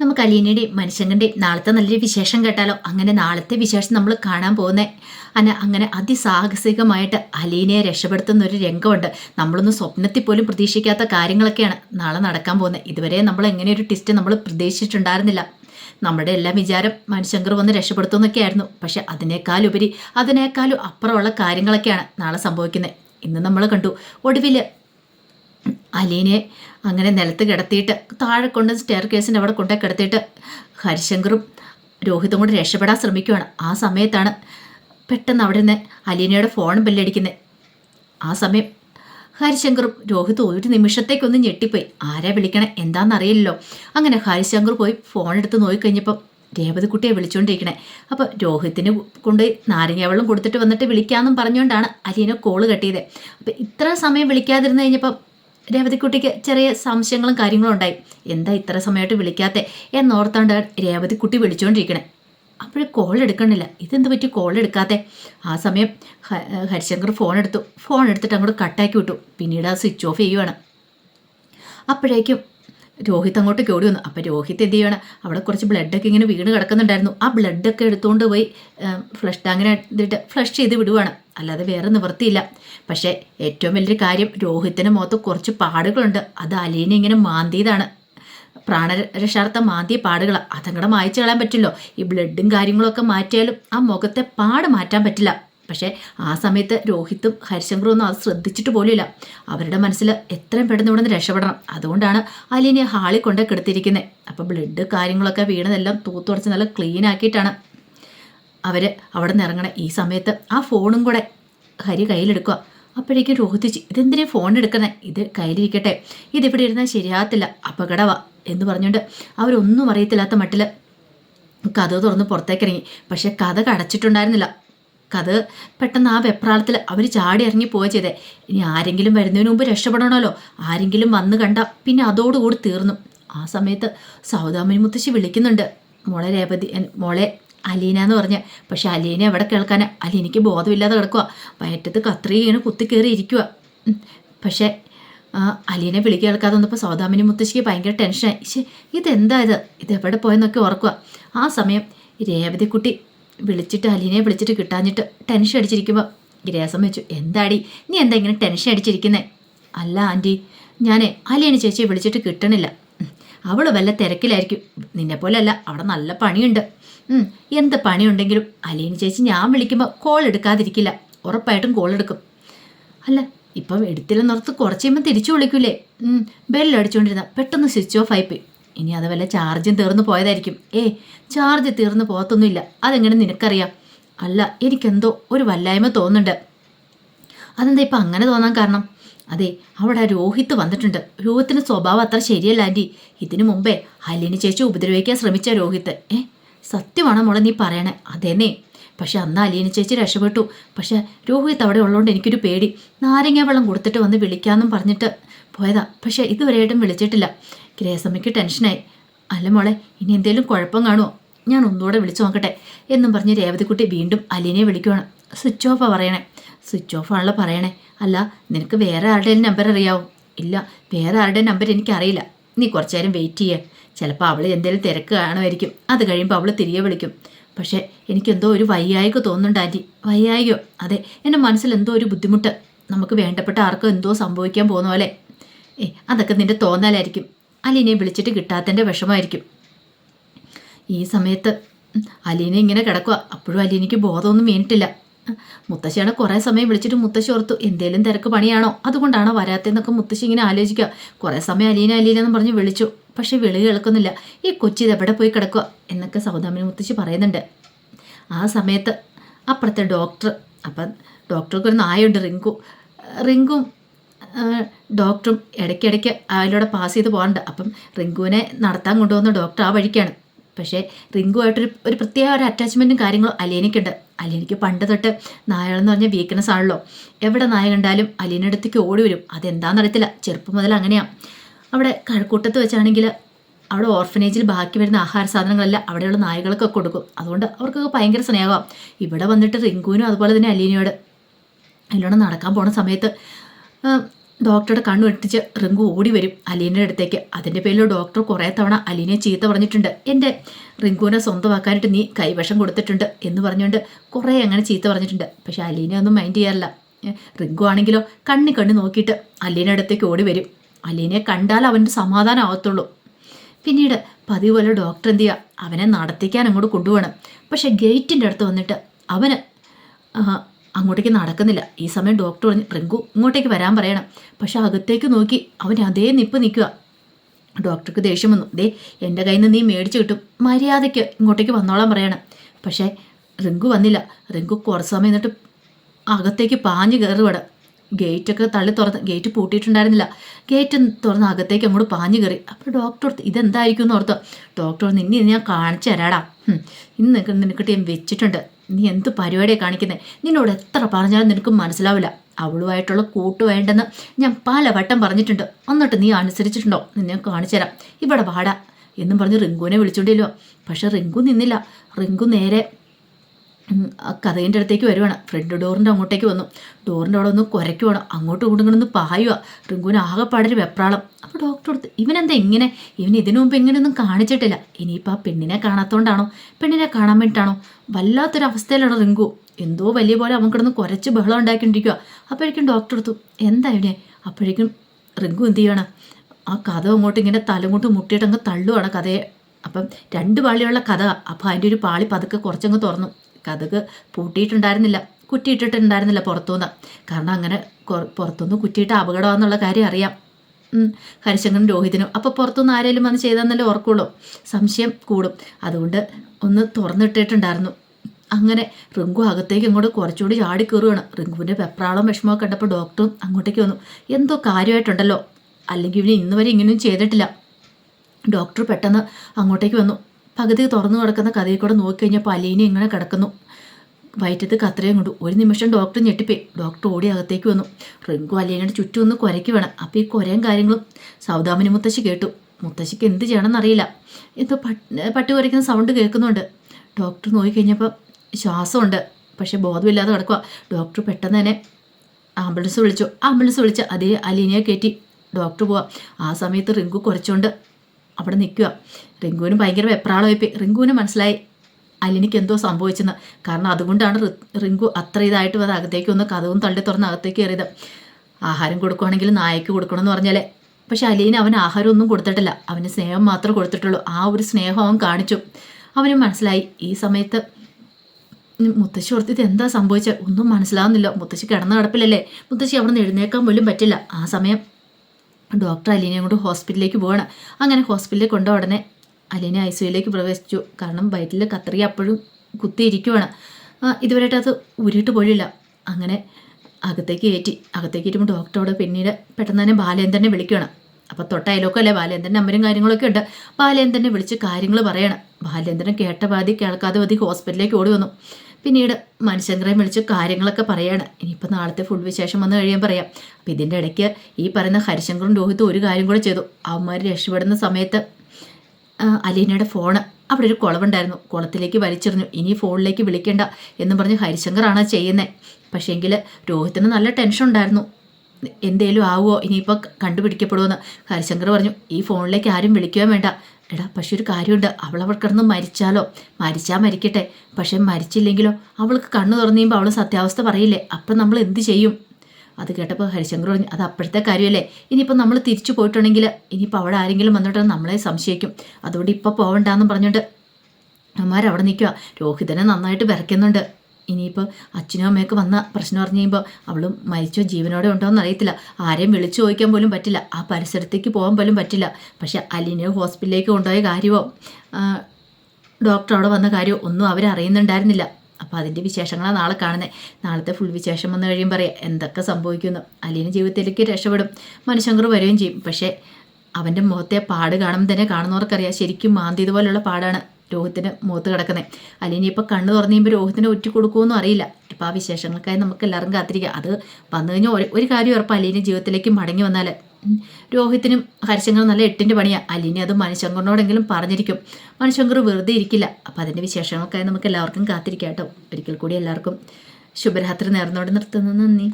നമുക്ക് അലീനയുടെയും മനുഷ്യങ്ങളുടെയും നാളത്തെ നല്ലൊരു വിശേഷം കേട്ടാലോ? അങ്ങനെ നാളത്തെ വിശേഷം നമ്മൾ കാണാൻ പോകുന്നത് അന അങ്ങനെ അതിസാഹസികമായിട്ട് അലീനയെ രക്ഷപ്പെടുത്തുന്ന ഒരു രംഗമുണ്ട്. നമ്മളൊന്നും സ്വപ്നത്തിൽ പോലും പ്രതീക്ഷിക്കാത്ത കാര്യങ്ങളൊക്കെയാണ് നാളെ നടക്കാൻ പോകുന്നത് ഇതുവരെ നമ്മൾ എങ്ങനെ ഒരു ടിസ്റ്റ് നമ്മൾ പ്രതീക്ഷിച്ചിട്ടുണ്ടായിരുന്നില്ല. നമ്മുടെ എല്ലാം വിചാരം മനുശങ്കർ വന്ന് രക്ഷപ്പെടുത്തുമെന്നൊക്കെ ആയിരുന്നു. പക്ഷെ അതിനേക്കാളുപരി അതിനേക്കാളും അപ്പുറമുള്ള കാര്യങ്ങളൊക്കെയാണ് നാളെ സംഭവിക്കുന്നത് ഇന്ന് നമ്മൾ കണ്ടു ഒടുവിൽ അലീനെ അങ്ങനെ നിലത്ത് കിടത്തിയിട്ട് താഴെ കൊണ്ട് സ്റ്റെയർ കേസിന്റെ അവിടെ കൊണ്ടേ കിടത്തിയിട്ട് ഹരിശങ്കറും രോഹിതും കൂടെ രക്ഷപ്പെടാൻ ശ്രമിക്കുകയാണ് ആ സമയത്താണ് പെട്ടെന്ന് അവിടെ നിന്ന് അലീനയുടെ ഫോൺ ബെല്ലടിക്കുന്നത് ആ സമയം ഹരിശങ്കറും രോഹിതും ഒരു നിമിഷത്തേക്കൊന്ന് ഞെട്ടിപ്പോയി. ആരാ വിളിക്കണേ? എന്താണെന്നറിയില്ലല്ലോ അങ്ങനെ ഹരിശങ്കർ പോയി ഫോൺ എടുത്ത് നോക്കിക്കഴിഞ്ഞപ്പം രേവതിക്കുട്ടിയെ വിളിച്ചുകൊണ്ടിരിക്കണേ അപ്പോൾ രോഹിത്തിന് കൊണ്ട് നാരങ്ങ വെള്ളം കൊടുത്തിട്ട് വന്നിട്ട് വിളിക്കാമെന്നും പറഞ്ഞുകൊണ്ടാണ് അലീന കോൾ കട്ടിയത്. അപ്പോൾ ഇത്ര സമയം വിളിക്കാതിരുന്ന് കഴിഞ്ഞപ്പം രേവതിക്കുട്ടിക്ക് ചെറിയ സംശയങ്ങളും കാര്യങ്ങളും ഉണ്ടായി. എന്താ ഇത്ര സമയമായിട്ട് വിളിക്കാത്തെ? എന്നോർത്താണ്ട് രേവതിക്കുട്ടി വിളിച്ചുകൊണ്ടിരിക്കണേ അപ്പോഴും കോൾ എടുക്കണില്ല. ഇതെന്ത് പറ്റി കോൾ എടുക്കാത്തെ? ആ സമയം ഹരിശങ്കർ ഫോൺ എടുത്തു. ഫോൺ എടുത്തിട്ട് അങ്ങോട്ട് കട്ടാക്കി വിട്ടു. പിന്നീട് ആ സ്വിച്ച് ഓഫ് ചെയ്യുവാണ്. അപ്പോഴേക്കും രോഹിത് അങ്ങോട്ട് ഓടി വന്നു. അപ്പോൾ രോഹിത് എന്ത് ചെയ്യണം അവിടെ കുറച്ച് ബ്ലഡൊക്കെ ഇങ്ങനെ വീണ് കിടക്കുന്നുണ്ടായിരുന്നു. ആ ബ്ലഡൊക്കെ എടുത്തുകൊണ്ട് പോയി ഫ്ലഷ് ടാങ്കിനെ എടുത്തിട്ട് ഫ്ലഷ് ചെയ്ത് വിടുവാണ്. അല്ലാതെ വേറെ നിവൃത്തിയില്ല. പക്ഷേ ഏറ്റവും വലിയൊരു കാര്യം രോഹിത്തിന് മുഖത്ത് കുറച്ച് പാടുകളുണ്ട്. അത് അലീനെ ഇങ്ങനെ മാന്തിയതാണ്. പ്രാണരക്ഷാർത്ഥം മാന്തിയ പാടുകൾ അതങ്ങടെ മായച്ചു കളയാൻ പറ്റില്ലോ. ഈ ബ്ലഡും കാര്യങ്ങളൊക്കെ മാറ്റിയാലും ആ മുഖത്തെ പാട് മാറ്റാൻ പറ്റില്ല. പക്ഷേ ആ സമയത്ത് രോഹിത്തും ഹരിശങ്കറും ഒന്നും അത് ശ്രദ്ധിച്ചിട്ട് പോലുമില്ല. അവരുടെ മനസ്സിൽ എത്രയും പെട്ടെന്ന് ഇവിടെ നിന്ന് രക്ഷപ്പെടണം. അതുകൊണ്ടാണ് അലീനെ ഹാളിൽ കൊണ്ടേ കിടത്തിയിരിക്കുന്നത് അപ്പോൾ ബ്ലഡ് കാര്യങ്ങളൊക്കെ വീണതെല്ലാം തൂത്തുടച്ച് നല്ല ക്ലീൻ ആക്കിയിട്ടാണ്. അവർ അവിടെ നിന്ന് ഇറങ്ങണം ഈ സമയത്ത് ആ ഫോണും കൂടെ ഹരി കയ്യിലെടുക്കുക അപ്പോഴേക്കും രോഹിത് ഇതെന്തിനാ ഫോൺ എടുക്കുന്നത് ഇത് കയ്യിലിരിക്കട്ടെ. ഇതിവിടെ ഇരുന്നാൽ ശരിയാകത്തില്ല. അപകടവാ. എന്ന് പറഞ്ഞുകൊണ്ട് അവരൊന്നും അറിയത്തില്ലാത്ത മട്ടിൽ കഥ തുറന്ന് പുറത്തേക്ക് ഇറങ്ങി പക്ഷെ കഥ കടച്ചിട്ടുണ്ടായിരുന്നില്ല. കഥ പെട്ടെന്ന് ആ വെപ്രാളത്തിൽ അവർ ചാടി ഇറങ്ങി പോവുക ചെയ്തേ. ഇനി ആരെങ്കിലും വരുന്നതിന് മുമ്പ് രക്ഷപ്പെടണമല്ലോ. ആരെങ്കിലും വന്ന് കണ്ട പിന്നെ അതോടുകൂടി തീർന്നു. ആ സമയത്ത് സൗദാമനി മുത്തശ്ശി വിളിക്കുന്നുണ്ട്. മോളെ രേവതി മോളെ അലീന എന്ന് പറഞ്ഞ്. പക്ഷെ അലീന എവിടെ കേൾക്കാനാ? അലീനയ്ക്ക് ബോധമില്ലാതെ കിടക്കുക വയറ്റത്ത് കത്രി ഇങ്ങനെ കുത്തി കയറി ഇരിക്കുക പക്ഷേ അലീനെ വിളി കേൾക്കാതെ വന്നപ്പോൾ സൗദാമിനി മുത്തശ്ശിക്ക് ഭയങ്കര ടെൻഷനായി. പക്ഷേ ഇതെന്താ ഇത്? എവിടെ പോയെന്നൊക്കെ ഓർക്കുക ആ സമയം രേവതിക്കുട്ടി വിളിച്ചിട്ട് അലീനെ വിളിച്ചിട്ട് കിട്ടാഞ്ഞിട്ട് ടെൻഷൻ അടിച്ചിരിക്കുമ്പോൾ ഗ്രേസം വെച്ചു എന്താടി? നീ എന്താ ഇങ്ങനെ ടെൻഷൻ അടിച്ചിരിക്കുന്നേ? അല്ല ആന്റി. ഞാനേ അലീന ചേച്ചിയെ വിളിച്ചിട്ട് കിട്ടണില്ല. അവൾ വല്ല തിരക്കിലായിരിക്കും. നിന്നെ പോലെയല്ല അവിടെ നല്ല പണിയുണ്ട്. എന്ത് പണിയുണ്ടെങ്കിലും അലീന ചേച്ചി ഞാൻ വിളിക്കുമ്പോൾ കോൾ എടുക്കാതിരിക്കില്ല. ഉറപ്പായിട്ടും കോൾ എടുക്കും. അല്ല ഇപ്പം എടുത്തില്ലെന്നോർത്ത് കുറച്ച് കഴിയുമ്പോൾ തിരിച്ചു വിളിക്കൂലേ? ബെല്ലടിച്ചുകൊണ്ടിരുന്ന പെട്ടെന്ന് സ്വിച്ച് ഓഫ് ആയിപ്പോയി ഇനി അത് വല്ല ചാർജും തീർന്നു പോയതായിരിക്കും. ഏ ചാർജ് തീർന്നു പോകത്തൊന്നുമില്ല. അതെങ്ങനെ നിനക്കറിയാം? അല്ല എനിക്കെന്തോ ഒരു വല്ലായ്മ തോന്നുന്നുണ്ട്. അതെന്താ ഇപ്പം അങ്ങനെ തോന്നാൻ കാരണം? അതെ അവിടെ രോഹിത്ത് വന്നിട്ടുണ്ട്. രോഹിത്തിന്റെ സ്വഭാവം അത്ര ശരിയല്ല ആന്റി ഇതിനു മുമ്പേ അല്ലിന് ചേച്ചി ഉപദ്രവിക്കാൻ ശ്രമിച്ച രോഹിത്ത്. ഏ സത്യമാണോ മോളെ നീ പറയണേ? അതേന്നേ. പക്ഷെ അന്ന് അലീന ചേച്ചി രക്ഷപ്പെട്ടു. പക്ഷെ രോഹിത് അവിടെ ഉള്ളതുകൊണ്ട് എനിക്കൊരു പേടി. നാരങ്ങ വെള്ളം കൊടുത്തിട്ട് വന്ന് വിളിക്കാമെന്നും പറഞ്ഞിട്ട് പോയതാ. പക്ഷെ ഇതുവരെയായിട്ടും വിളിച്ചിട്ടില്ല. ഗ്രേസമ്മയ്ക്ക് ടെൻഷനായി. അല്ല മോളെ ഇനി എന്തേലും കുഴപ്പം കാണുമോ ഞാൻ ഒന്നുകൂടെ വിളിച്ചു നോക്കട്ടെ എന്നും പറഞ്ഞ് രേവതിക്കുട്ടി വീണ്ടും അലീനയെ വിളിക്കുവാണ്. സ്വിച്ച് ഓഫാ പറയണേ. സ്വിച്ച് ഓഫ് ആണല്ലോ പറയണേ. അല്ല നിനക്ക് വേറെ ആരുടെയും നമ്പർ അറിയാവോ? ഇല്ല വേറെ ആരുടെ നമ്പർ എനിക്കറിയില്ല. നീ കുറച്ചു നേരം വെയിറ്റ് ചെയ്യേ. ചിലപ്പോൾ അവൾ എന്തെങ്കിലും തിരക്ക് കാണുമായിരിക്കും. അത് കഴിയുമ്പോൾ അവൾ തിരികെ വിളിക്കും. പക്ഷേ എനിക്കെന്തോ ഒരു വയ്യായിക തോന്നുന്നുണ്ട് ആന്റി വയ്യായികയോ? അതെ എന്റെ മനസ്സിൽ എന്തോ ഒരു ബുദ്ധിമുട്ട്. നമുക്ക് വേണ്ടപ്പെട്ട ആർക്കും എന്തോ സംഭവിക്കാൻ പോകുന്ന പോലെ. ഏ അതൊക്കെ നിന്റെ തോന്നലായിരിക്കും. അലീനെ വിളിച്ചിട്ട് കിട്ടാത്തതിന്റെ വിഷമമായിരിക്കും. ഈ സമയത്ത് അലീന ഇങ്ങനെ കിടക്കുക അപ്പോഴും അലീനയ്ക്ക് ബോധമൊന്നും വീണിട്ടില്ല. മുത്തശ്ശിയാണ് കുറേ സമയം വിളിച്ചിട്ട് മുത്തശ്ശി ഓർത്തു എന്തേലും തിരക്ക് പണിയാണോ? അതുകൊണ്ടാണോ വരാത്തതെന്നൊക്കെ മുത്തശ്ശി ഇങ്ങനെ ആലോചിക്കുക. കുറേ സമയം അലീന അലീന എന്ന് പറഞ്ഞ് വിളിച്ചു. പക്ഷെ വിളി കേൾക്കുന്നില്ല. ഈ കൊച്ചി ഇത് എവിടെ പോയി കിടക്കുക എന്നൊക്കെ സൗദാമിനി മുത്തശ്ശി പറയുന്നുണ്ട്. ആ സമയത്ത് അപ്പുറത്തെ ഡോക്ടർ അപ്പം ഡോക്ടർക്ക് ഒരു നായുണ്ട് റിങ്കു റിങ്കും ഡോക്ടറും ഇടയ്ക്കിടയ്ക്ക് അതിലൂടെ പാസ് ചെയ്ത് പോകാറുണ്ട്. അപ്പം റിങ്കുവിനെ നടത്താൻ കൊണ്ടുവന്ന ഡോക്ടർ ആ വഴിക്കാണ്. പക്ഷേ റിങ്കുമായിട്ടൊരു ഒരു പ്രത്യേക ഒരു അറ്റാച്ച്മെന്റും കാര്യങ്ങളും അലീനയ്ക്കുണ്ട്. അലീനയ്ക്ക് പണ്ട് തൊട്ട് നായകളെന്ന് പറഞ്ഞ വീക്ക്നെസ് ആണല്ലോ. എവിടെ നായ കണ്ടാലും അലീനയുടെ അടുത്തേക്ക് ഓടി വരും. അതെന്താണെന്നറിയത്തില്ല ചെറുപ്പം മുതൽ അങ്ങനെയാണ് അവിടെ കഴക്കൂട്ടത്ത് വെച്ചാണെങ്കിൽ അവിടെ ഓർഫനേജിൽ ബാക്കി വരുന്ന ആഹാര സാധനങ്ങളെല്ലാം അവിടെയുള്ള നായകൾക്കൊക്കെ കൊടുക്കും. അതുകൊണ്ട് അവർക്കൊക്കെ ഭയങ്കര സ്നേഹമാണ് ഇവിടെ വന്നിട്ട് റിങ്കുവിനും അതുപോലെ തന്നെ അലീനയോട്. അതിലൂടെ നടക്കാൻ പോണ സമയത്ത് ഡോക്ടറുടെ കണ്ണു വെട്ടിച്ച് റിങ്കു ഓടി വരും. അലീനയുടെ അടുത്തേക്ക്. അതിന്റെ പേരിൽ ഡോക്ടർ കുറേ തവണ അലീനെ ചീത്ത പറഞ്ഞിട്ടുണ്ട്. എന്റെ റിങ്കുവിനെ സ്വന്തമാക്കാനായിട്ട് നീ കൈവശം കൊടുത്തിട്ടുണ്ട് എന്ന് പറഞ്ഞുകൊണ്ട് കുറേ അങ്ങനെ ചീത്ത പറഞ്ഞിട്ടുണ്ട്. പക്ഷേ അലീനെ ഒന്നും മൈൻഡ് ചെയ്യാറില്ല. റിങ്കു ആണെങ്കിലോ കണ്ണി കണ്ണി നോക്കിയിട്ട് അലീനയുടെ അടുത്തേക്ക് ഓടി വരും. അലീനെ കണ്ടാൽ അവന്റെ സമാധാനം ആവത്തുള്ളൂ. പിന്നീട് പതിവ് പോലെ ഡോക്ടർ എന്ത് ചെയ്യുക അവനെ നടത്തിക്കാൻ അങ്ങോട്ട് കൊണ്ടുപോകണം. പക്ഷെ ഗേറ്റിന്റെ അടുത്ത് വന്നിട്ട് അവന് അങ്ങോട്ടേക്ക് നടക്കുന്നില്ല. ഈ സമയം ഡോക്ടർ പറഞ്ഞു റിങ്കു ഇങ്ങോട്ടേക്ക് വരാൻ പറയണം. പക്ഷെ അകത്തേക്ക് നോക്കി അവൻ അതേ നിപ്പ് നിൽക്കുക. ഡോക്ടർക്ക് ദേഷ്യം വന്നു. ദേ എന്റെ കയ്യിൽ നിന്ന് നീ മേടിച്ച് കിട്ടും. മര്യാദയ്ക്ക് ഇങ്ങോട്ടേക്ക് വന്നോളാൻ പറയണം. പക്ഷേ റിങ്കു വന്നില്ല. റിങ്കു കുറച്ച് സമയം എന്നിട്ട് അകത്തേക്ക് പാഞ്ഞ് കയറുവാണ് ഗേറ്റൊക്കെ തള്ളി തുറന്ന് ഗേറ്റ് പൂട്ടിയിട്ടുണ്ടായിരുന്നില്ല. ഗേറ്റ് തുറന്ന് അകത്തേക്ക് അങ്ങോട്ട് പാഞ്ഞു കയറി. അപ്പോൾ ഡോക്ടർ ഇതെന്തായിരിക്കും എന്ന് ഓർത്ത് ഡോക്ടർ നിന്നെ ഞാൻ കാണിച്ചു തരാടാ. ഇന്ന് നിനക്ക് നിനക്കിട്ട് ഞാൻ വെച്ചിട്ടുണ്ട്. നീ എന്ത് പരിപാടിയാണ് കാണിക്കുന്നത് നിന്നോട് എത്ര പറഞ്ഞാലും നിനക്ക് മനസ്സിലാവില്ല. അവളുമായിട്ടുള്ള കൂട്ട് വേണ്ടെന്ന് ഞാൻ പല വട്ടം പറഞ്ഞിട്ടുണ്ട്. എന്നിട്ട് നീ അനുസരിച്ചിട്ടുണ്ടോ? നിന്നെ കാണിച്ചു തരാം. ഇവിടെ വാടാ. എന്നും പറഞ്ഞ് റിങ്കുവിനെ വിളിച്ചോണ്ടില്ലോ പക്ഷെ റിങ്കു നിന്നില്ല. റിങ്കു നേരെ ആ കഥയിന്റെ അടുത്തേക്ക് വരുവാണ്. ഫ്രണ്ട് ഡോറിന്റെ അങ്ങോട്ടേക്ക് വന്നു. ഡോറിന്റെ അവിടെ ഒന്ന് കുരയ്ക്കുവാണ് അങ്ങോട്ടും ഇങ്ങോട്ടും ഒന്ന് പായുക റിങ്കുവിന് ആകെപ്പാടൊരു വെപ്രാളം. അപ്പോൾ ഡോക്ടർ അടുത്ത് ഇവനെന്താ ഇങ്ങനെ? ഇവൻ ഇതിനു മുമ്പ് ഇങ്ങനെയൊന്നും കാണിച്ചിട്ടില്ല. ഇനിയിപ്പോൾ ആ പെണ്ണിനെ കാണാത്തോണ്ടാണോ? പെണ്ണിനെ കാണാൻ വേണ്ടിയിട്ടാണോ? വല്ലാത്തൊരു അവസ്ഥയിലാണ് റിങ്കു. എന്തോ വലിയ പോലെ അവൻ കിടന്ന് കുറച്ച് ബഹളം ഉണ്ടാക്കിണ്ടിരിക്കുക അപ്പോഴേക്കും ഡോക്ടർ എടുത്തു എന്താ ഇവനെ? അപ്പോഴേക്കും റിങ്കു എന്ത് ചെയ്യണം? ആ കഥ അങ്ങോട്ട് ഇങ്ങനെ തലങ്ങോട്ട് മുട്ടിയിട്ട് തള്ളുവാണ് കഥയെ. അപ്പം രണ്ട് പാളിയുള്ള കഥ. അപ്പോൾ അതിന്റെ ഒരു പാളി പതുക്കെ കുറച്ചങ്ങ് തുറന്നു. കഥക് പൂട്ടിയിട്ടുണ്ടായിരുന്നില്ല കുറ്റിയിട്ടിട്ടുണ്ടായിരുന്നില്ല പുറത്തുനിന്ന്. കാരണം അങ്ങനെ പുറത്തുനിന്ന് കുറ്റിയിട്ട് അപകടമാണെന്നുള്ള കാര്യം അറിയാം. ഹരിശങ്കറും രോഹിതനും. അപ്പോൾ പുറത്തുനിന്ന് ആരെങ്കിലും വന്ന് ചെയ്താന്നല്ലേ ഓർക്കുള്ളൂ. സംശയം കൂടും. അതുകൊണ്ട് ഒന്ന് തുറന്നിട്ടിട്ടുണ്ടായിരുന്നു. അങ്ങനെ റിങ്കു അകത്തേക്ക് ഇങ്ങോട്ട് കുറച്ചുകൂടി ചാടി കയറുകയാണ് റിങ്കുവിന്റെ വെപ്രാളം വിഷമമൊക്കെ കണ്ടപ്പോൾ ഡോക്ടറും അങ്ങോട്ടേക്ക് വന്നു. എന്തോ കാര്യമായിട്ടുണ്ടല്ലോ. അല്ലെങ്കിൽ ഇവന് ഇന്ന് വരെ ഇങ്ങനെയൊന്നും ചെയ്തിട്ടില്ല. ഡോക്ടർ പെട്ടെന്ന് അങ്ങോട്ടേക്ക് വന്നു. പകുതി തുറന്നു കിടക്കുന്ന കഥയിൽ കൂടെ നോക്കിക്കഴിഞ്ഞപ്പോൾ അലീന ഇങ്ങനെ കിടക്കുന്നു. വയറ്റത്ത് കത്രയും കൊണ്ടു. ഒരു നിമിഷം ഡോക്ടർ ഞെട്ടിപ്പോയി. ഡോക്ടർ ഓടി അകത്തേക്ക് വന്നു. റിങ്കു അലീനയുടെ ചുറ്റും ഒന്ന് കുരയ്ക്ക് വേണം. അപ്പോൾ ഈ കുരയും കാര്യങ്ങളും സൗദാമിനി മുത്തശ്ശി കേട്ടു. മുത്തശ്ശിക്ക് എന്ത് ചെയ്യണമെന്നറിയില്ല എന്തോ പട്ട് പട്ടി കുരയ്ക്കുന്ന സൗണ്ട് കേൾക്കുന്നുണ്ട്. ഡോക്ടർ നോക്കിക്കഴിഞ്ഞപ്പോൾ ശ്വാസമുണ്ട്. പക്ഷേ ബോധമില്ലാതെ കിടക്കുക ഡോക്ടർ പെട്ടെന്ന് തന്നെ ആംബുലൻസ് വിളിച്ചു. ആംബുലൻസ് വിളിച്ച് അതേ അലീനയെ കയറ്റി. ഡോക്ടർ പോവാം. ആ സമയത്ത് റിങ്കു കുറച്ചുകൊണ്ട് അവിടെ നിൽക്കുക. റിങ്കുവിന് ഭയങ്കര വെപ്രാളമായി റിങ്കുവിന് മനസ്സിലായി അലിനിക്ക് എന്തോ സംഭവിച്ചെന്ന്. കാരണം അതുകൊണ്ടാണ് റിങ്കു അത്ര ഇതായിട്ട് അത് അകത്തേക്ക് ഒന്ന് കഥവും തള്ളി തുറന്ന് അകത്തേക്ക് കയറിയത്. ആഹാരം കൊടുക്കുകയാണെങ്കിൽ നായക്ക് കൊടുക്കണം എന്ന് പറഞ്ഞാലേ. പക്ഷെ അലീന അവൻ ആഹാരം ഒന്നും കൊടുത്തിട്ടില്ല. അവന് സ്നേഹം മാത്രമേ കൊടുത്തിട്ടുള്ളൂ. ആ ഒരു സ്നേഹം അവൻ കാണിച്ചു. അവന് മനസ്സിലായി. ഈ സമയത്ത് മുത്തശ്ശി ഓർത്തിട്ട് എന്താ സംഭവിച്ചത്? ഒന്നും മനസ്സിലാവുന്നില്ല. മുത്തശ്ശി കിടന്ന കിടപ്പില്ലല്ലേ മുത്തശ്ശി അവിടെ നിന്ന് എഴുന്നേക്കാൻ പോലും പറ്റില്ല. ആ സമയം ഡോക്ടർ അലീനയും കൊണ്ട് ഹോസ്പിറ്റലിലേക്ക് പോവാണ് അങ്ങനെ ഹോസ്പിറ്റലിൽ കൊണ്ട ഉടനെ അലീന ഐ സിയുലേക്ക് പ്രവേശിച്ചു. കാരണം വയറ്റിൽ കത്രിക അപ്പോഴും കുത്തിയിരിക്കുവാണ്. ഇതുവരെയായിട്ട് അത് ഉരുട്ട് പോലില്ല അങ്ങനെ അകത്തേക്ക് കയറ്റി. അകത്തേക്ക് കയറ്റുമ്പോൾ ഡോക്ടറോട് പിന്നീട് പെട്ടെന്ന് തന്നെ ബാലേന്ദ്രനെ വിളിക്കുകയാണ്. അപ്പോൾ തൊട്ട അല്ലേ ബാലേന്ദ്രൻ നമ്പരും കാര്യങ്ങളൊക്കെ ഉണ്ട്. ബാലേന്ദ്രനെ വിളിച്ച് കാര്യങ്ങൾ പറയണം. ബാലേന്ദ്രൻ കേട്ട പാതി കേൾക്കാതെ മതി ഹോസ്പിറ്റലിലേക്ക് ഓടി വന്നു. പിന്നീട് മനുഷ്യങ്കരെ വിളിച്ച് കാര്യങ്ങളൊക്കെ പറയാണ്. ഇനിയിപ്പോൾ നാളത്തെ ഫുഡ് വിശേഷം വന്നു കഴിയാൻ പറയാം. അപ്പം ഇതിന്റെ ഇടയ്ക്ക് ഈ പറയുന്ന ഹരിശങ്കറും രോഹിത്തും ഒരു കാര്യം കൂടെ ചെയ്തു. അവന്മാർ രക്ഷപ്പെടുന്ന സമയത്ത് അലീനയുടെ ഫോണ് അവിടെ ഒരു കുളവുണ്ടായിരുന്നു. കുളത്തിലേക്ക് വലിച്ചെറിഞ്ഞു. ഇനി ഫോണിലേക്ക് വിളിക്കേണ്ട എന്ന് പറഞ്ഞ് ഹരിശങ്കറാണ് ചെയ്യുന്നത് പക്ഷേങ്കിൽ രോഹിത്തിന് നല്ല ടെൻഷൻ ഉണ്ടായിരുന്നു. എന്തേലും ആവുമോ ഇനിയിപ്പോൾ കണ്ടുപിടിക്കപ്പെടുമെന്ന് ഹരിശങ്കർ പറഞ്ഞു. ഈ ഫോണിലേക്ക് ആരും വിളിക്കുകയും വേണ്ട. എടാ പക്ഷെ ഒരു കാര്യമുണ്ട്. അവൾ അവൾക്കിടന്ന് കിടന്ന് മരിച്ചാലോ? മരിച്ചാൽ മരിക്കട്ടെ. പക്ഷെ മരിച്ചില്ലെങ്കിലോ? അവൾക്ക് കണ്ണു തുറന്നു അവൾ സത്യാവസ്ഥ പറയില്ലേ? അപ്പം നമ്മൾ എന്ത് ചെയ്യും? അത് കേട്ടപ്പോൾ ഹരിശങ്കർ പറഞ്ഞു അത് അപ്പോഴത്തെ കാര്യമല്ലേ? ഇനിയിപ്പോൾ നമ്മൾ തിരിച്ചു പോയിട്ടുണ്ടെങ്കിൽ ഇനിയിപ്പോൾ അവിടെ ആരെങ്കിലും വന്നിട്ട് നമ്മളെ സംശയിക്കും. അതുകൊണ്ട് ഇപ്പോൾ പോവണ്ടെന്ന് പറഞ്ഞിട്ട് അമ്മമാർ അവിടെ നിൽക്കുക രോഹിതനെ നന്നായിട്ട് വിറയ്ക്കുന്നുണ്ട്. ഇനിയിപ്പോൾ അച്ഛനും അമ്മയൊക്കെ വന്ന പ്രശ്നം പറഞ്ഞു കഴിയുമ്പോൾ അവൾ മരിച്ചോ ജീവനോടെ ഉണ്ടോ എന്ന് അറിയത്തില്ല. ആരെയും വിളിച്ചു ചോദിക്കാൻ പോലും പറ്റില്ല. ആ പരിസരത്തേക്ക് പോകാൻ പോലും പറ്റില്ല. പക്ഷേ അലീനെ ഹോസ്പിറ്റലിലേക്ക് കൊണ്ടുപോയ കാര്യമോ ഡോക്ടർ അവിടെ വന്ന കാര്യമോ ഒന്നും അവരറിയുന്നുണ്ടായിരുന്നില്ല അപ്പോൾ അതിന്റെ വിശേഷങ്ങളാണ് നാളെ കാണുന്നത് നാളത്തെ ഫുൾ വിശേഷം വന്നു കഴിയുമ്പോൾ പറയാം എന്തൊക്കെ സംഭവിക്കുന്നു അലീന ജീവിതത്തിലേക്ക് രക്ഷപ്പെടും. മനുശങ്കർ വരികയും ചെയ്യും. പക്ഷേ അവന്റെ മുഖത്തെ പാട് കാണുമ്പോൾ തന്നെ കാണുന്നവർക്കറിയാം ശരിക്കും മാന്തിയതുപോലുള്ള പാടാണ്. രോഹിത്തിന് മുഖത്ത് കിടക്കുന്നത് അല്ലെങ്കിൽ ഇപ്പോൾ കണ്ണ് തുറന്നു കഴിയുമ്പോൾ രോഹിത്തിനെ ഒറ്റ കൊടുക്കുമെന്നും അറിയില്ല. ഇപ്പോൾ ആ വിശേഷങ്ങൾക്കായി നമുക്ക് എല്ലാവരും കാത്തിരിക്കുക അത് വന്നു കഴിഞ്ഞാൽ ഒരു കാര്യം ഉറപ്പ് അലീന ജീവിതത്തിലേക്ക് മടങ്ങി വന്നാൽ രോഹിത്തിനും ഹരിശങ്കറും നല്ല എട്ടിന്റെ പണിയാണ് അല്ലെങ്കിൽ അത് മനുശങ്കറിനോടെങ്കിലും പറഞ്ഞിരിക്കും. മനുശങ്കർ വെറുതെ ഇരിക്കില്ല. അപ്പോൾ അതിന്റെ വിശേഷങ്ങൾക്കായി നമുക്ക് എല്ലാവർക്കും കാത്തിരിക്കാം കേട്ടോ. ഒരിക്കൽ കൂടി എല്ലാവർക്കും ശുഭരാത്രി നേർന്നോട് നിർത്തുന്നു. നന്ദി.